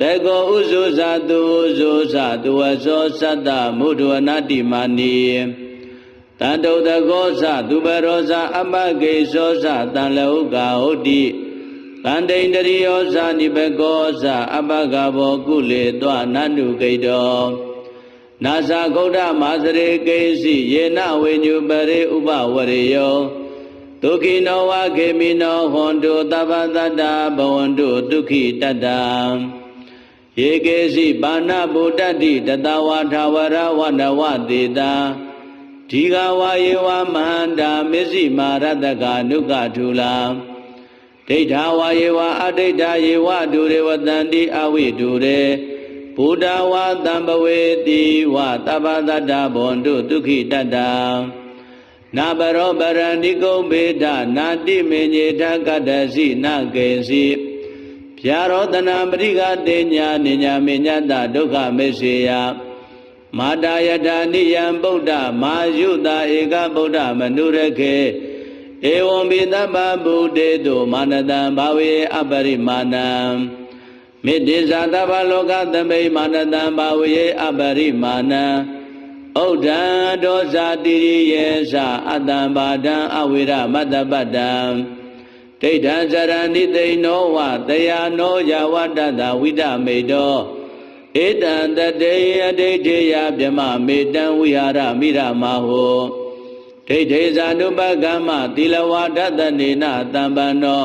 တေကောဥဇုဇာတုဥဇုဇာတုဝသောသတ္တမုဒ္ဒဝနာတိမာနီတန္တုတကောဇသူပရောဇအပကေသောဇတန်လဟုကာဟုတ်တိတန္တိန္တရိယောဇနိဘကောဇအပကဘောကုလေတောနန္တုကိတောနာဇာဂௌဒမာစရေကေစီယေနဝိညုပရိဥပဝရေယောဒုခိနောဝခေမိနောဟွန်တုသဗ္ဗတတ္တဘဝန္တုဒုက္ခိတတ္တ ယေကေစီပါဏဗုဒ္ဓတိတတဝါထာဝရဝနဝတေတာဒီဃဝါယေဝမဟန္တာမစ္စည်းမာရတကနုကထူလာဒိဋ္ဌာဝါယေဝအဒိဋ္ဌာယေဝဒုရေဝတန္တိအဝိဒုရေဘုဒ္ဓဝါတံပဝေတိဝသဗ္ဗတတ္တဘွန်တုဒုက္ခိတတ္တနာဘရောပရဏိကုံဘေဒနာတိမေညေထကတ္တစီနကေစီ ဖြာရောတနာပရိကတေညာနိညာမေညတဒုက္ခမေစေယမာတာယထာနိယံဗုဒ္ဓမာယုတာဧကဗုဒ္ဓမနုရခေဧဝံပိတဗ္ဗဗုဒေတုမာနတံဘာဝေအပရိမာဏံမေတ္တိဇာတဗ္ဗလောကသမိမာနတံဘာဝေအပရိမာဏံဩဒံဒောဇာတိရိယေသအတံဘာဒံအဝိရမတ္တပတ္တံ ဒိဋ္ဌံဇရဏိသိဏောဝတယာနောယဝတ္တတဝိဒမေတောဧတံတတေယဒိဋ္ဌေယဗြမမေတံဝိဟာရမိရမဟောဒိဋ္ဌေဇာနုပကမ္မသီလဝါဒတနေနတံပန္နော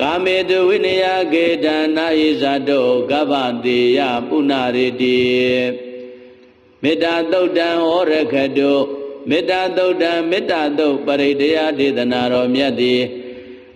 ကာမေတုဝိနယကေတနာဟိဇာတောကဗ္ဗတေယပုဏ္ဏရေတိမေတ္တာသုတ်တံဟောရခတုမေတ္တာသုတ်တံမေတ္တာသုတ်ပရိတယဒေသနာတော်မြတ်သည်